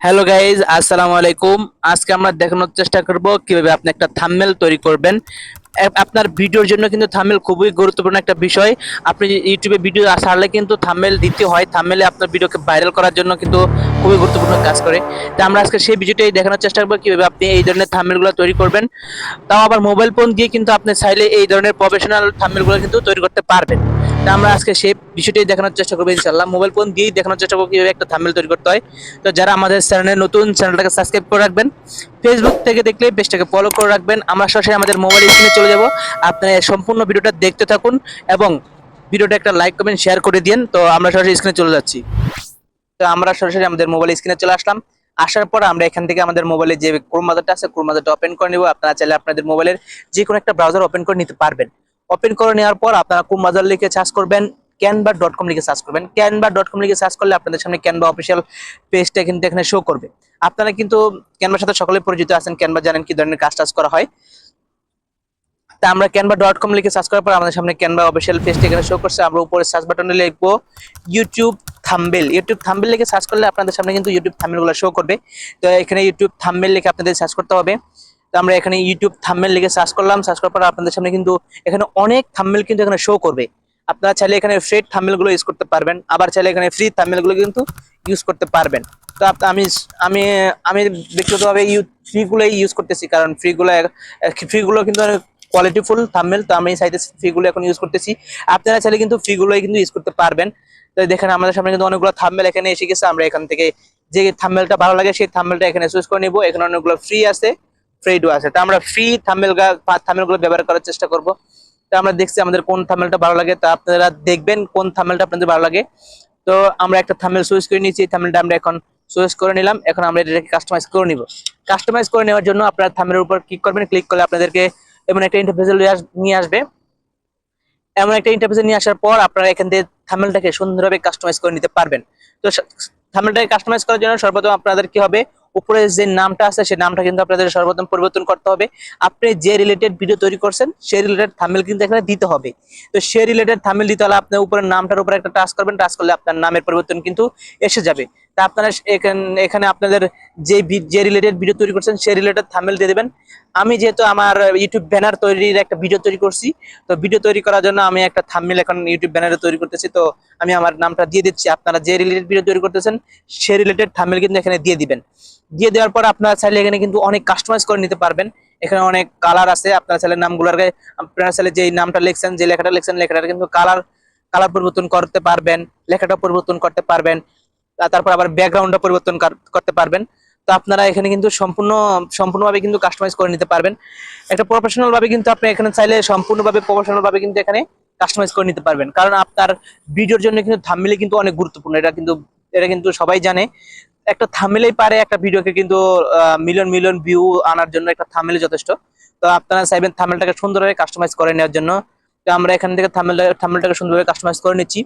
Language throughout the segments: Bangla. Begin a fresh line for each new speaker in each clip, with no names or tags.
হ্যালো গাইজ আসসালামু আলাইকুম আজকে আমরা দেখানোর চেষ্টা করব কীভাবে আপনি একটা থাম্বনেল তৈরি করবেন। আপনার ভিডিওর জন্য কিন্তু থামেল খুবই গুরুত্বপূর্ণ একটা বিষয়। আপনি ইউটিউবে ভিডিও ছাড়লে কিন্তু থাম্বনেল দিতে হয়। থাম্বনেলে আপনার ভিডিওকে ভাইরাল করার জন্য কিন্তু খুবই গুরুত্বপূর্ণ কাজ করে। তো আমরা আজকে সেই ভিডিওটাই দেখানোর চেষ্টা করব, কীভাবে আপনি এই ধরনের থাম্বনেলগুলো তৈরি করবেন। তাও আবার মোবাইল ফোন দিয়ে কিন্তু আপনি চাইলে এই ধরনের প্রফেশনাল থাম্বনেলগুলো কিন্তু তৈরি করতে পারবেন। তা আমরা আজকে সেই বিষয়টাই দেখানোর চেষ্টা করব ইনশাল্লাহ মোবাইল ফোন দিয়েই দেখানোর চেষ্টা করব কীভাবে একটা থামেল তৈরি করতে হয়। তো যারা আমাদের চ্যানেলে নতুন চ্যানেলটাকে সাবস্ক্রাইব করে রাখবেন। ফেসবুক থেকে দেখলে পেজটাকে ফলো করে রাখবেন। আমরা সরাসরি আমাদের মোবাইল স্ক্রিনে চলে যাব। আপনারা সম্পূর্ণ ভিডিওটা দেখতে থাকুন এবং ভিডিওটা একটা লাইক কমেন্ট শেয়ার করে দিন তো আমরা সরাসরি স্ক্রিনে চলে যাচ্ছি। তো আমরা সরাসরি আমাদের মোবাইল স্ক্রিনে চলে আসলাম। আসার পর আমরা এখান থেকে আমাদের মোবাইলে যে ক্রোম বাজারটা আছে ক্রোম বাজারটা ওপেন করে নিব। আপনারা চাইলে আপনাদের মোবাইলের যে কোনো একটা ব্রাউজার ওপেন করে নিতে পারবেন। ওপেন করে নেওয়ার পর আপনারা ক্রোম বাজার লিখে সার্চ করবেন ক্যানভা ডট কম লিখে সার্চ করবেন। ক্যানভা ডট কম লিখে সার্চ করলে আপনাদের সামনে ক্যানভা অফিসিয়াল পেজটা কিন্তু এখানে শো করবে। আপনারা কিন্তু ক্যানভার সাথে সকলে পরিচিত আছেন। ক্যানভা জানেন কি ধরনের কাজ টাজ করা হয়। তা আমরা ক্যানভা ডট কম লিখে সার্চ করার পর আমাদের সামনে ক্যানভা অফিসিয়াল পেজটা এখানে শো করছে। আমরা উপরে সার্চ বাটনে লিখব ইউটিউব থাম্বেল ইউটিউব থাম্বেল লিখে সার্চ করলে আপনাদের সামনে কিন্তু ইউটিউব থাম্বেলগুলো শো করবে। তো এখানে ইউটিউব থাম্বেল লিখে আপনাদের সার্চ করতে হবে। তো আমরা এখানে ইউটিউব থাম্বেল লিখে সার্চ করলাম। সার্চ করার পর আপনাদের সামনে কিন্তু এখানে অনেক থাম্বেল কিন্তু এখানে শো করবে। আপনারা চাইলে এখানে ফ্রি থাম্বেলগুলো ইউজ করতে পারবেন। আবার চাইলে এখানে ফ্রি থাম্বেলগুলো কিন্তু ইউজ করতে পারবেন। তো আমি আমি আমি ব্যক্তিগতভাবে ইউ ফ্রিগুলোই ইউজ করতেছি। কারণ ফ্রিগুলো ফ্রিগুলো কিন্তু কোয়ালিটিফুল থাম্বেল তো আমি চাইতেছি ফ্রিগুলো এখন ইউজ করতেছি। আপনারা চাইলে কিন্তু ফ্রিগুলোই কিন্তু ইউজ করতে পারবেন। তো দেখেন, আমাদের সামনে কিন্তু অনেকগুলো থাম্বেল এখানে এসে গেছে। আমরা এখান থেকে যে থাম্বেলটা ভালো লাগে, সেই থাম্বেলটা এখানে চুজ করে নিব। এখানে অনেকগুলো ফ্রি আছে ফ্রিডও আছে। তো আমরা ফ্রি থাম্বেল থাম্বেলগুলো ব্যবহার করার চেষ্টা করব। তো আমরা দেখছি আমাদের কোন থাম্বেলটা ভালো লাগে। তা আপনারা দেখবেন কোন থাম্বেলটা আপনাদের ভালো লাগে। তো আমরা একটা থাম্বেল চুজ করে নিয়েছি। এই থাম্বেলটা আমরা এখন চুজ করে নিলাম। এখন আমরা এটাকে কাস্টমাইজ করে নিব। কাস্টমাইজ করে নেওয়ার জন্য আপনারা থাম্বেলের উপর ক্লিক করবেন। ক্লিক করলে আপনাদেরকে এমন একটা ইন্টারফেসে নিয়ে আসবে। এমন একটা ইন্টারফেসে নিয়ে আসার পর আপনারা এখান থেকে থাম্বেলটাকে সুন্দরভাবে কাস্টমাইজ করে নিতে পারবেন। তো থামেলটাকে কাস্টমাইজ করার জন্য সর্বপ্রথম আপনাদের কি হবে? উপরে যে নামটা আছে সেই নামটা কিন্তু আপনাদের সর্বপ্রথম পরিবর্তন করতে হবে। আপনি যে রিলেটেড ভিডিও তৈরি করছেন, সেই রিলেটেড থামেল কিন্তু এখানে দিতে হবে। তো সেই রিলেটেড থামেল দিতে হলে আপনি উপরে নামটার উপরে একটা টাচ করবেন। টাচ করলে আপনার নামের পরিবর্তন কিন্তু এসে যাবে। তা আপনারা এখানে আপনাদের যে যে রিলেটেড ভিডিও তৈরি করছেন, সেই রিলেটেড থাম্বেল দিয়ে দেবেন। আমি যেহেতু আমার ইউটিউব ব্যানার তৈরির একটা ভিডিও তৈরি করছি, তো ভিডিও তৈরি করার জন্য আমি একটা থাম্বেল এখন ইউটিউব ব্যানারে তৈরি করতেছি। তো আমি আমার নামটা দিয়ে দিচ্ছি। আপনারা যে রিলেটেড ভিডিও তৈরি করতেছেন সেই রিলেটেড থাম্বেল কিন্তু এখানে দিয়ে দিবেন। দিয়ে দেওয়ার পর আপনারা চাইলে এখানে কিন্তু অনেক কাস্টমাইজ করে নিতে পারবেন। এখানে অনেক কালার আছে। আপনারা চাইলে নামগুলোর আপনারা চাইলে যে নামটা লিখছেন, যে লেখাটা লিখছেন লেখাটা কিন্তু কালার কালার পরিবর্তন করতে পারবেন লেখাটা পরিবর্তন করতে পারবেন। তারপর আবার ব্যাকগ্রাউন্ডটা পরিবর্তন করতে পারবেন। তো আপনারা এখানে কিন্তু সম্পূর্ণ, সম্পূর্ণভাবে কিন্তু কাস্টমাইজ করে নিতে পারবেন। একটা প্রফেশনাল ভাবে কিন্তু আপনি এখানে চাইলে সম্পূর্ণভাবে প্রফেশনাল ভাবে কিন্তু এখানে কাস্টমাইজ করে নিতে পারবেন। কারণ আপনার ভিডিওর জন্য কিন্তু থাম্বনেল কিন্তু অনেক গুরুত্বপূর্ণ। এটা কিন্তু এটা কিন্তু সবাই জানে। একটা থাম্বনেলই পারে একটা ভিডিওকে কিন্তু মিলিয়ন মিলিয়ন ভিউ আনার জন্য একটা থাম্বনেল যথেষ্ট। তো আপনারা চাইবেন থাম্বনেলটাকে সুন্দরভাবে কাস্টমাইজ করে নেওয়ার জন্য। তো আমরা এখান থেকে থাম্বনেল থাম্বনেলটাকে সুন্দরভাবে কাস্টমাইজ করে নিচ্ছি।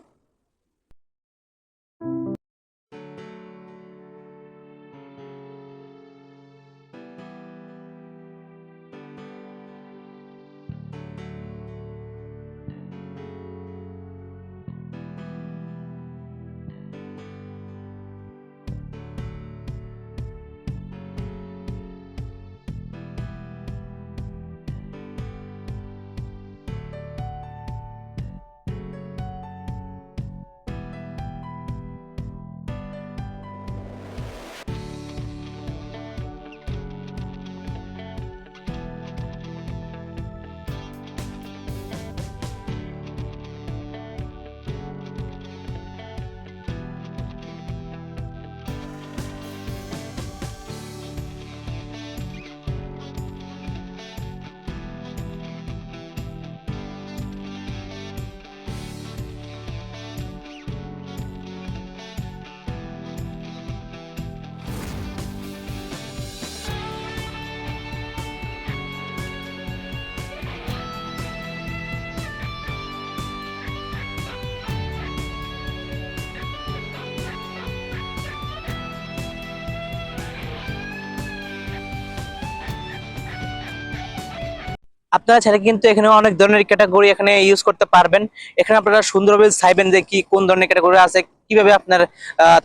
আপনারা চাইলে কিন্তু এখানে অনেক ধরনের ক্যাটাগরি এখানে ইউজ করতে পারবেন। এখানে আপনারা সুন্দরভাবে চাইবেন যে কি, কোন ধরনের ক্যাটাগরি আছে, কীভাবে আপনার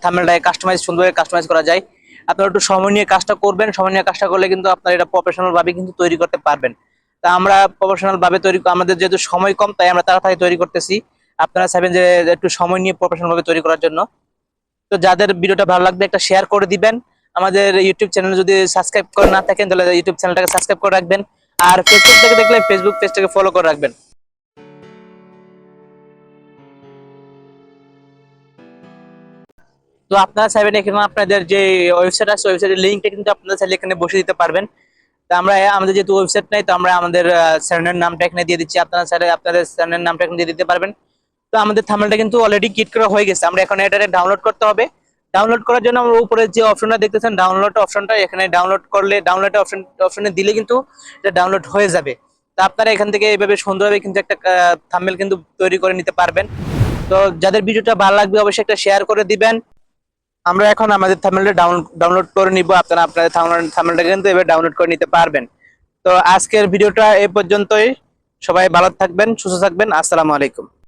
থামেলটাকে কাস্টমাইজ সুন্দরভাবে কাস্টমাইজ করা যায়। আপনারা একটু সময় নিয়ে কাজটা করবেন। সময় নিয়ে কাজটা করলে কিন্তু আপনারা এটা প্রফেশনাল ভাবে কিন্তু তৈরি করতে পারবেন। তা আমরা প্রফেশনাল ভাবে তৈরি আমাদের যেহেতু সময় কম, তাই আমরা তাড়াতাড়ি তৈরি করতেছি। আপনারা চাইবেন যে একটু সময় নিয়ে প্রফেশনাল ভাবে তৈরি করার জন্য। তো যাদের ভিডিওটা ভালো লাগবে, একটা শেয়ার করে দিবেন। আমাদের ইউটিউব চ্যানেল যদি সাবস্ক্রাইব করে না থাকেন, তাহলে ইউটিউব চ্যানেলটাকে সাবস্ক্রাইব করে রাখবেন। আর ফেসবুক থেকে দেখলে ফেসবুক পেজটাকে ফলো করে রাখবেন। তো আপনারা চাইবেন এখানে আপনাদের যে ওয়েবসাইট আছে ওয়েবসাইটের লিঙ্কটা কিন্তু আপনারা চাইলে এখানে বসে দিতে পারবেন। তো আমরা, আমাদের যেহেতু ওয়েবসাইট নাই, তো আমরা আমাদের চ্যানেলের নামটা এখানে দিয়ে দিচ্ছি। আপনারা চাইলে আপনাদের চ্যানেলের নামটা এখানে দিয়ে দিতে পারবেন। তো আমাদের থামেলটা কিন্তু অলরেডি কিট করা হয়ে গেছে। আমরা এখন এটা ডাউনলোড করতে হবে। ডাউনলোড করার জন্য আমরা উপরে যে অপশনটা দেখতেছেন ডাউনলোড অপশনটা এখানে ডাউনলোড করলে ডাউনলোড অপশন অপশনে দিলে কিন্তু এটা ডাউনলোড হয়ে যাবে। তা আপনারা এখান থেকে এইভাবে সুন্দরভাবে কিন্তু একটা থাম্বনেল কিন্তু তৈরি করে নিতে পারবেন। তো যাদের ভিডিওটা ভালো লাগবে অবশ্যই একটা শেয়ার করে দিবেন। আমরা এখন আমাদের থাম্বনেলটা ডাউনলোড করে নিব। আপনারা আপনাদের থাম্বনেলটা কিন্তু এবার ডাউনলোড করে নিতে পারবেন। তো আজকের ভিডিওটা এই পর্যন্তই। সবাই ভালো থাকবেন, সুস্থ থাকবেন। আসসালামু আলাইকুম।